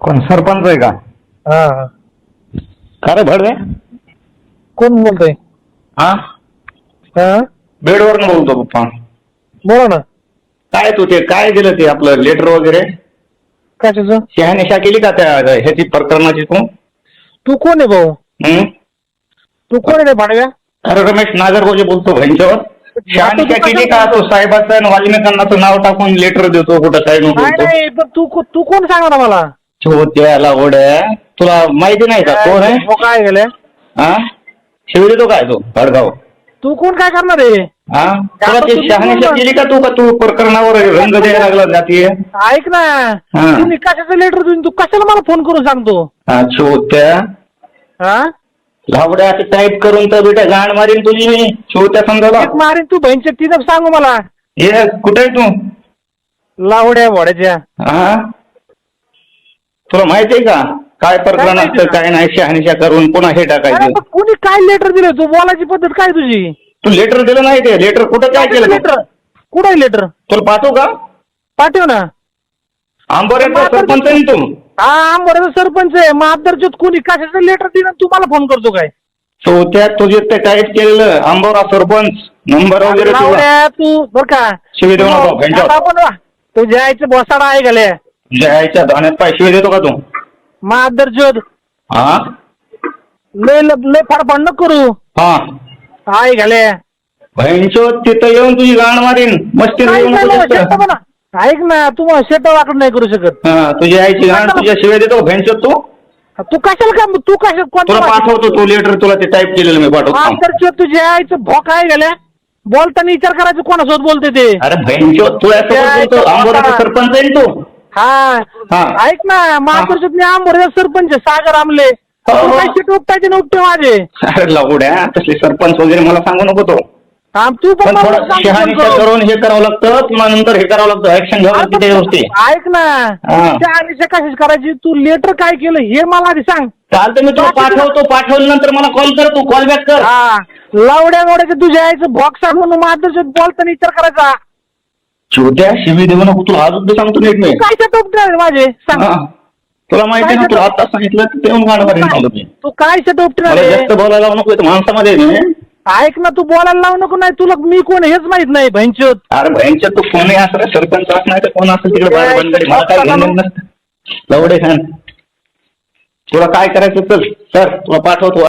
कोण? सरपंच आहे का? हा. हा का रे भडवे? कोण बोलतोय? हा? हा? बेडवरून बोलतो पप्पा. बोला ना. काय तू ते काय दिलं ते आपलं लेटर वगैरे? कशाचं? शहानिशा केली का त्या ह्याची प्रकरणाची तू? तू कोण आहे भाऊ? हं? तू कोण आहे रे भाडव्या? अरे रमेश नागरगोजे बोलतो भैंच्यावर शहानिशा केली का तो साहेबाचं आणि वाल्मिकांनाचं नाव टाकून लेटर देतो कुठं काय नको नाही बोलतो नाही पण तू को- तू कोण सांगा ना मला तो त्याला ओढ्या तुला माहिती नाही का कोण आहे? हो, काय गेले हा शिव देतो काय तो? भडगाव तू कोण काय करणार आहे? हा तुला ते शहानिशा केली का तू का तू प्रकरणावर रंग द्यायला लागला जातीय ऐक ना. हा. तुम्ही कशाचं लेटर देऊन तू कशाला मला फोन करून सांगतो? हा छोट्या. हा? लावड्या असं टाईप करून तर बेटा गाण मारीन तुझी मी छोट्या समजाला एक मारीन तू बहिणच्या तिथं सांगू मला. ये कुठे आहे तू? लावड्या भोड्याच्या हा? तुला माहिती आहे का? काय प्रकरण असतं? काय नाही शहानिशा करून पुन्हा हे अरे टाकायचं. कोणी काय लेटर दिलं? तू बोलायची पद्धत काय तुझी? तू लेटर दिलं नाही ते. लेटर कुठं काय केलं? लेटर कुठं आहे लेटर तुला पाहतो का? पाठव ना. आंबोऱ्याचा सरपंच आहे ना तू? हा बरोबर सरपंच आहे. मग आदरच्यात कोणी कशाचं लेटर दिलं तू मला फोन करतो काय? चौथ्या तुझे ते टाईप केलेलं आंबोरा सरपंच नंबर वगैरे तुला तू बर का. शिवी देऊ नको, भेंड्या. आता आपण वा, तुझ्या आईचं बसाडा आहे गेले. जायच्या धाण्यात पैसे देतो का तू? आदरच्यात हा? लय लय फाडफाड नको करू. हा. आहे गेले बहिणचो तिथं येऊन तुझी गाण मारीन. मस्ती काय. म्हणा. ऐक ना तू मला शेट वाकडं नाही करू शकत. हा तुझी आईची गाण तुझ्या शिवाय देतो भेंचो तू? तू कशाला का तू कशा तुला पाठवतो तू लेटर तुला ते टाईप केलेलं मी पाठवतो. आदरच्यात तुझ्या आईचं भोक आहे गेल्या बोलताना विचार करायचं कोणासोबत बोलते ते. अरे बहिणचो तू यासोबत त्या- सरपंच आहे ना तू? हा. हा. ऐक ना महापुरुषात मी आंबोऱ्याचा सरपंच सागर आमले. हो, हो. काय शेट उपटायचे ना उपटे माझे? अरे लावड्या तसले सरपंच वगैरे मला सांगू नको तो. हा, तू पण पण मला थोडं सांग शहानिशा फोन करून. करून हे करावं लागतं पुन्हा नंतर हे करावं लागतं. ऍक्शन घ्यावं लागतं त्या गोष्टी. ऐक ना हा. त्या अनिशा कशीच करायची? तू लेटर काय केलं हे मला आधी सांग. चालतं मी तुला पाठवतो पाठवल्यानंतर मला कॉल कर तू कॉल बॅक कर. हा. लावड्या गोड्याचं तुझ्या आईचं बॉक्स म्हणून मार्गदर्शन बोलताना विचार करायचा. छोट्या शिवी देऊ नको तुला अजून बी सांगतो नीट मी. काय शेट उपटे माझे? सांग. हा. तुला माहिती आहे ना तुला आता सांगितलं तर ते गाणं मारीन मला मी. तू काय मला उपटे जास्त बोलायला लावू नको इथं माणसामध्ये आहे मी. ऐक ना तू बोलायला लावू नको नाही तुला मी कोण हेच माहीत नाही भैंचोत अरे भयंकर तू कोणी असं सरपंच असं नाही तर कोण असेल तिकडे बाहेर बंदरी मला काय घेणं नसतं. लवडे खान. तुला काय करायचं चल सर तुला पाठवतो.